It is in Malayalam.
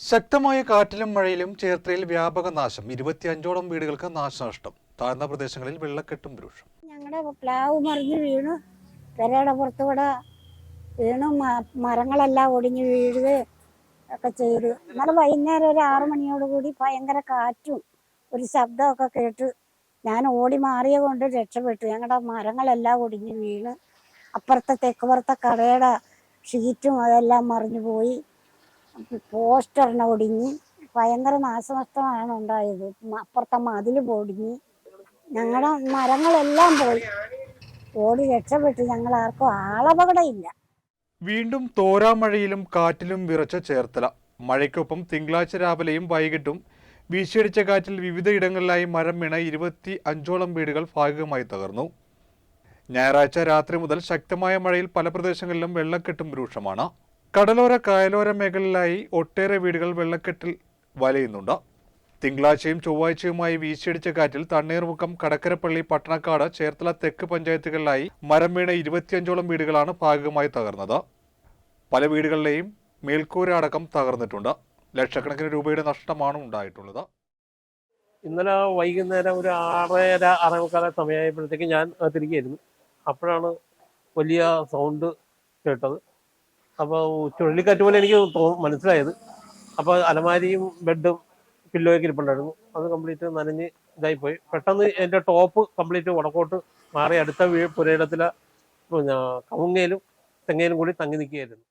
ശക്തമായ കാറ്റിലും മഴയിലും ചേർത്തലയിൽ വ്യാപക നാശം. ഇരുപത്തിയഞ്ചോളം വീടുകൾക്ക് നാശനഷ്ടം. താഴ്ന്ന പ്രദേശങ്ങളിൽ വെള്ളക്കെട്ടും രൂക്ഷം. ഞങ്ങളുടെ പ്ലാവ് മറിഞ്ഞ് വീണു. പെരയുടെ പുറത്തുകൂടെ വീണു. മരങ്ങളെല്ലാം ഒടിഞ്ഞു വീഴുകയും ഒക്കെ ചെയ്തു. ഇന്നലെ വൈകുന്നേരം ഒരു ആറു മണിയോട് കൂടി ഭയങ്കര കാറ്റും ഒരു ശബ്ദമൊക്കെ കേട്ട് ഞാൻ ഓടി മാറിയ കൊണ്ട് രക്ഷപ്പെട്ടു. ഞങ്ങളുടെ മരങ്ങളെല്ലാം ഒടിഞ്ഞു വീണ്. അപ്പുറത്തെ തെക്കുപുറത്തെ കടയുടെ ഷീറ്റും അതെല്ലാം മറിഞ്ഞു പോയി. പോസ്റ്ററിന് ഒടിഞ്ഞ് ഭയങ്കര നാശനഷ്ടമാണ് ഉണ്ടായത്. അപ്പുറത്തെ മതിൽ പൊടിഞ്ഞ് ഞങ്ങളുടെ മരങ്ങളെല്ലാം പോയി. ഓടി രക്ഷപ്പെട്ടു ഞങ്ങൾ ആർക്കും ആളപകടമില്ല. വീണ്ടും തോരാമഴയിലും കാറ്റിലും വിറച്ച ചേർത്തല. മഴയ്ക്കൊപ്പം തിങ്കളാഴ്ച രാവിലെയും വൈകിട്ടും വീശിയടിച്ച കാറ്റിൽ വിവിധ ഇടങ്ങളിലായി മരം വീണ ഇരുപത്തി അഞ്ചോളം വീടുകൾ ഭാഗികമായി തകർന്നു. ഞായറാഴ്ച രാത്രി മുതൽ ശക്തമായ മഴയിൽ പല പ്രദേശങ്ങളിലും വെള്ളക്കെട്ടും രൂക്ഷമാണ്. കടലോര കായലോര മേഖലയിലായി ഒട്ടേറെ വീടുകൾ വെള്ളക്കെട്ടിൽ വലയുന്നുണ്ട്. തിങ്കളാഴ്ചയും ചൊവ്വാഴ്ചയുമായി വീശിയടിച്ച കാറ്റിൽ തണ്ണീർമുക്കം കടക്കരപ്പള്ളി പട്ടണക്കാട് ചേർത്തല തെക്ക് പഞ്ചായത്തുകളിലായി മരം വീണ ഇരുപത്തിയഞ്ചോളം വീടുകളാണ് ഭാഗികമായി തകർന്നത്. പല വീടുകളിലെയും മേൽക്കൂര അടക്കം തകർന്നിട്ടുണ്ട്. ലക്ഷക്കണക്കിന് രൂപയുടെ നഷ്ടമാണ് ഉണ്ടായിട്ടുള്ളത്. ഇന്നലെ വൈകുന്നേരം ഒരു ആറര ആറേമുക്കാല സമയമായപ്പോഴത്തേക്ക് ഞാൻ തിരികെയായിരുന്നു അപ്പോഴാണ് വലിയ സൗണ്ട് കേട്ടത്. അപ്പോൾ ചുഴലിക്കാറ്റ് പോലെ എനിക്ക് മനസ്സിലായത്. അപ്പോൾ അലമാരിയും ബെഡും പില്ലോയൊക്കെ ഇരിപ്പുണ്ടായിരുന്നു. അത് കംപ്ലീറ്റ് നനഞ്ഞ് ഇതായി പോയി. പെട്ടെന്ന് എന്റെ ടോപ്പ് കംപ്ലീറ്റ് വടക്കോട്ട് മാറി അടുത്ത പുരയിടത്തിലെ കവുങ്ങയിലും തെങ്ങയിലും കൂടി തങ്ങി നിൽക്കുകയായിരുന്നു.